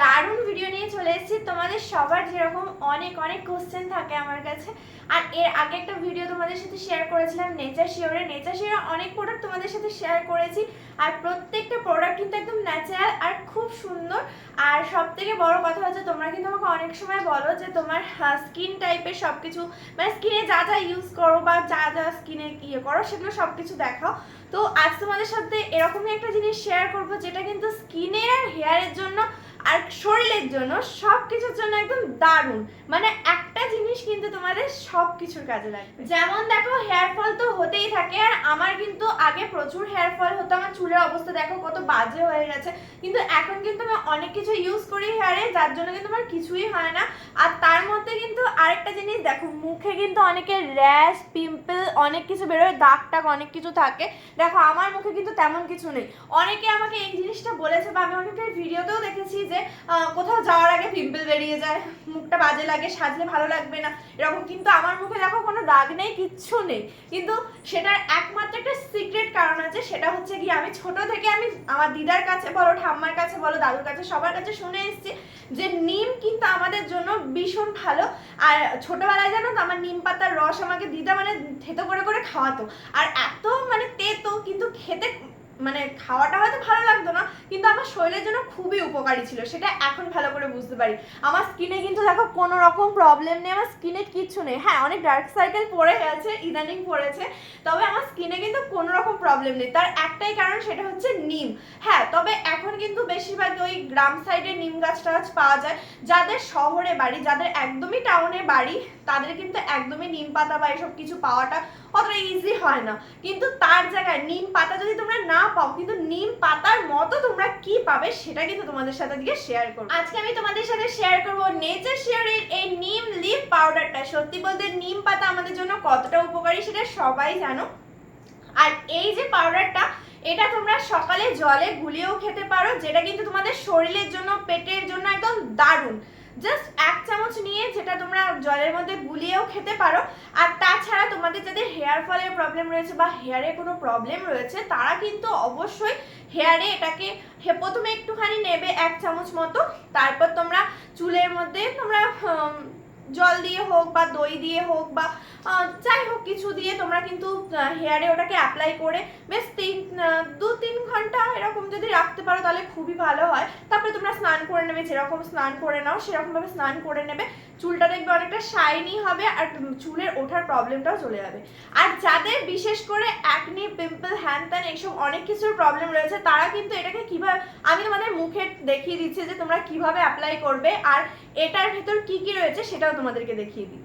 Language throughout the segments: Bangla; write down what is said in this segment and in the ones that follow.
দারুণ ভিডিও নিয়ে চলে এসেছি। তোমাদের সবার যেরকম অনেক অনেক কোশ্চেন থাকে আমার কাছে। আর এর আগে একটা ভিডিও তোমাদের সাথে শেয়ার করেছিলাম নেচার শিওরে নেচার শিওরে অনেক প্রোডাক্ট তোমাদের সাথে শেয়ার করেছি। আর প্রত্যেকটা প্রোডাক্ট কিন্তু একদম ন্যাচারাল আর খুব সুন্দর। আর সব থেকে বড় কথা হচ্ছে, তোমরা কিন্তু আমাকে অনেক সময় বলো যে তোমার স্কিন টাইপের সব কিছু মানে স্কিনে যা যা ইউজ করো বা যা যা স্কিনে ইয়ে করো, সেগুলো সব কিছু দেখাও। তো আজ তোমাদের সাথে এরকমই একটা জিনিস শেয়ার করব, যেটা কিন্তু স্কিনের আর হেয়ারের জন্য আর শরীরের জন্য সব কিছুর জন্য একদম দারুণ। মানে একটা জিনিস কিন্তু তোমাদের সব কিছুর কাজে লাগবে। যেমন দেখো হেয়ার ফল তো হতেই থাকে, আর আমার কিন্তু আগে প্রচুর হেয়ার ফল হতো, আমার চুলের অবস্থা দেখো কত বাজে হয়ে গেছে। কিন্তু এখন কিন্তু আমি অনেক কিছু ইউজ করি হেয়ারে যার জন্য কিন্তু আমার কিছুই হয় না। আর তার মধ্যে কিন্তু আরেকটা জিনিস, দেখো, মুখে কিন্তু অনেকের র্যাশ পিম্পল অনেক কিছু বেরোয় দাগ টাগ অনেক কিছু থাকে। দেখো, আমার মুখে কিন্তু তেমন কিছু নেই। অনেকে আমাকে এই জিনিসটা বলেছে, বা আমি অনেকের ভিডিওতেও দেখেছি যে কোথাও যাওয়ার আগে পিম্পল বেরিয়ে যায়। মুখটা বাজে লাগে, সাজলে ভালো লাগবে না। এরকম কিন্তু আমার মুখে দেখো কোনো দাগ নেই, কিচ্ছু নেই। কিন্তু সেটার একমাত্র একটা সিক্রেট কারণ আছে, সেটা হচ্ছে কি আমি ছোট থেকে আমি আমার দিদার কাছে বলো, ঠাম্মার কাছে বলো, দাদুর কাছে সবার কাছে শুনে এসেছি যে নিম কিন্তু আমাদের জন্য ভীষণ ভালো। আর ছোটবেলায় জানো তো, আমার নিম পাতার রস আমাকে দিদা মানে থেতো করে করে খাওয়াতো। আর এত মানে তেতো, কিন্তু খেতে মানে খাওয়াটা হয়তো ভালো লাগতো না, কিন্তু আমার শরীরের জন্য খুবই উপকারী ছিল, সেটা এখন ভালো করে বুঝতে পারি। আমার স্কিনে কিন্তু দেখো কোনো রকম প্রবলেম নেই, আমার স্কিনে কিচ্ছু নেই। হ্যাঁ অনেক ডার্ক সার্কেল পড়ে গেছে, ইদানিং পড়েছে, তবে আমার স্কিনে কিন্তু কোনো রকম প্রবলেম নেই। তার একটাই কারণ সেটা হচ্ছে নিম। হ্যাঁ তবে এখন কিন্তু বেশিরভাগ ওই গ্রাম সাইডে নিম গাছ টাছ পাওয়া যায়। যাদের শহরে বাড়ি, যাদের একদমই টাউনে বাড়ি, তাদের কিন্তু একদমই নিম পাতা বা এসব কিছু পাওয়াটা অতটা ইজি হয় না। কিন্তু তার জায়গায় নিম পাতা যদি তোমরা না পাও, কিন্তু নিম পাতার মতো তোমরা কি পাবে সেটা কিন্তু তোমাদের সাথে দিয়ে শেয়ার করব। আজকে আমি তোমাদের সাথে শেয়ার করব নেচার শেয়ারের এই নিম লিপ পাউডারটা সত্যি বলতে নিম পাতা আমাদের জন্য কতটা উপকারী সেটা সবাই জানো। আর এই যে পাউডারটা এটা তোমরা সকালে জলে গুলিয়েও খেতে পারো, যেটা কিন্তু তোমাদের শরীরের জন্য, পেটের জন্য একদম দারুণ। জাস্ট এক চামচ নিয়ে যেটা তোমরা জলের মধ্যে গুলিয়েও খেতে পারো। আর তাছাড়া তোমাদের যাদের হেয়ার ফলের প্রবলেম রয়েছে বা হেয়ারে কোনো প্রবলেম রয়েছে, তারা কিন্তু অবশ্যই হেয়ারে এটাকে প্রথমে একটুখানি নেবে এক চামচ মতো। তারপর তোমরা চুলের মধ্যে তোমরা জল দিয়ে হোক বা দই দিয়ে হোক বা যাই হোক কিছু দিয়ে তোমরা কিন্তু হেয়ারে ওটাকে অ্যাপ্লাই করে বেশ তিন দু তিন ঘণ্টা এরকম যদি রাখতে পারো তাহলে খুবই ভালো হয়। তারপরে তোমরা স্নান করে নেবে, যেরকম স্নান করে নাও, সেরকমভাবে স্নান করে নেবে। চুলটা দেখবে অনেকটা শাইনি হবে আর চুলের ওঠার প্রবলেমটাও চলে যাবে। আর যাদের বিশেষ করে অ্যাকনি পিম্পল হ্যান ত্যান এইসব অনেক কিছুর প্রবলেম রয়েছে, তারা কিন্তু এটাকে কীভাবে আমি তোমাদের মুখে দেখিয়ে দিচ্ছি যে তোমরা কীভাবে অ্যাপ্লাই করবে আর এটার ভেতর কি কি রয়েছে সেটাও তোমাদেরকে দেখিয়ে দিই।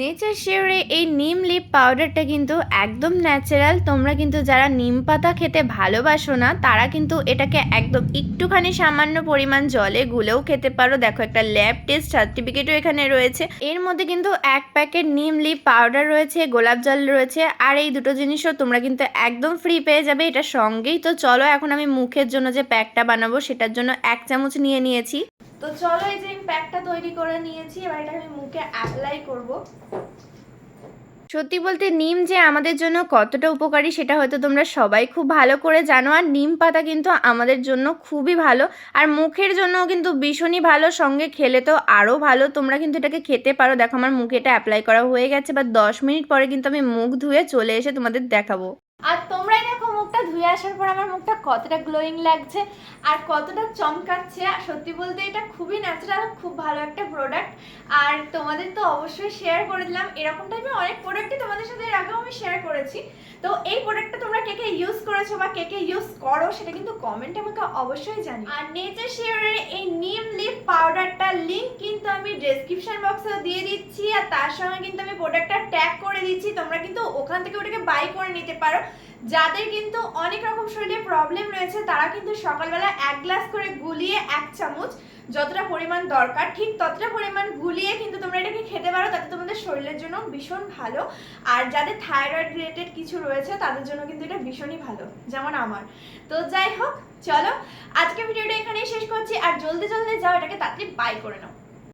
নেচার শিওরে এই নিম লিপ পাউডারটা কিন্তু একদম ন্যাচারাল তোমরা কিন্তু যারা নিম পাতা খেতে ভালোবাসো না, তারা কিন্তু এটাকে একদম একটুখানি সামান্য পরিমাণ জলে গুলেও খেতে পারো। দেখো একটা ল্যাব টেস্ট সার্টিফিকেটও এখানে রয়েছে। এর মধ্যে কিন্তু এক প্যাকেট নিম লিপ পাউডার রয়েছে, গোলাপ জল রয়েছে, আর এই দুটো জিনিসও তোমরা কিন্তু একদম ফ্রি পেয়ে যাবে। এটা সঙ্গেই তো চলো, এখন আমি মুখের জন্য যে প্যাকটা বানাবো, সেটার জন্য এক চামচ নিয়ে নিয়েছি। তো চলো এই যে আমি প্যাকটা তৈরি করে নিয়েছি এবার এটা আমি মুখে অ্যাপ্লাই করব। সত্যি বলতে নিম যে আমাদের জন্য কতটা উপকারী সেটা হয়তো তোমরা সবাই খুব ভালো করে জানো আর নিম পাতা কিন্তু আমাদের জন্য খুবই ভালো আর মুখের জন্যও কিন্তু ভীষণই ভালো সঙ্গে খেলে তো আরও ভালো তোমরা কিন্তু এটাকে খেতে পারো। দেখো আমার মুখে এটা অ্যাপ্লাই করা হয়ে গেছে বা দশ মিনিট পরে কিন্তু আমি মুখ ধুয়ে চলে এসে তোমাদের দেখাবো। আর তোমরাই দেখো মুখটা ধুয়ে আসার পর আমার মুখটা কতটা গ্লোয়িং লাগছে আর কতটা চমকাচ্ছে, আর সত্যি বলতে এটা খুবই ন্যাচারাল খুব ভালো একটা প্রোডাক্ট আর তোমাদের তো অবশ্যই শেয়ার করে দিলাম। এরকম টাইপের অনেক প্রোডাক্টই তোমাদের সাথে এর আগেও আমি শেয়ার করেছি। তো এই প্রোডাক্টটা তোমরা কে কে ইউজ করেছ বা কে কে ইউজ করো সেটা কিন্তু কমেন্টে আমাকে অবশ্যই জানি আর নেচার শেয়ারের এই নিম লিপ পাউডারটার লিংক কিন্তু আমি ডেসক্রিপশন বক্সে দিয়ে দিচ্ছি। আর তার সঙ্গে কিন্তু আমি প্রোডাক্টটা ট্যাগ করে দিচ্ছি। তোমরা কিন্তু ওখান থেকে ওটাকে বাই করে নিতে পারো। যাদের কিন্তু অনেক রকম শরীরে প্রবলেম রয়েছে, তারা কিন্তু সকালবেলা এক গ্লাস করে গুলিয়ে এক চামচ যতটা পরিমাণ দরকার, ঠিক ততটা পরিমাণ গুলিয়ে কিন্তু তোমরা এটাকে খেতে পারো, তাতে তোমাদের শরীরের জন্য ভীষণ ভালো। আর যাদের থাইরয়েড রিলেটেড কিছু রয়েছে, তাদের জন্য কিন্তু এটা ভীষণই ভালো, যেমন আমার। তো যাই হোক, চলো আজকে ভিডিওটা এখানেই শেষ করছি, আর জলদি জলদি যাও, এটাকে তাড়াতাড়ি বাই করে নাও।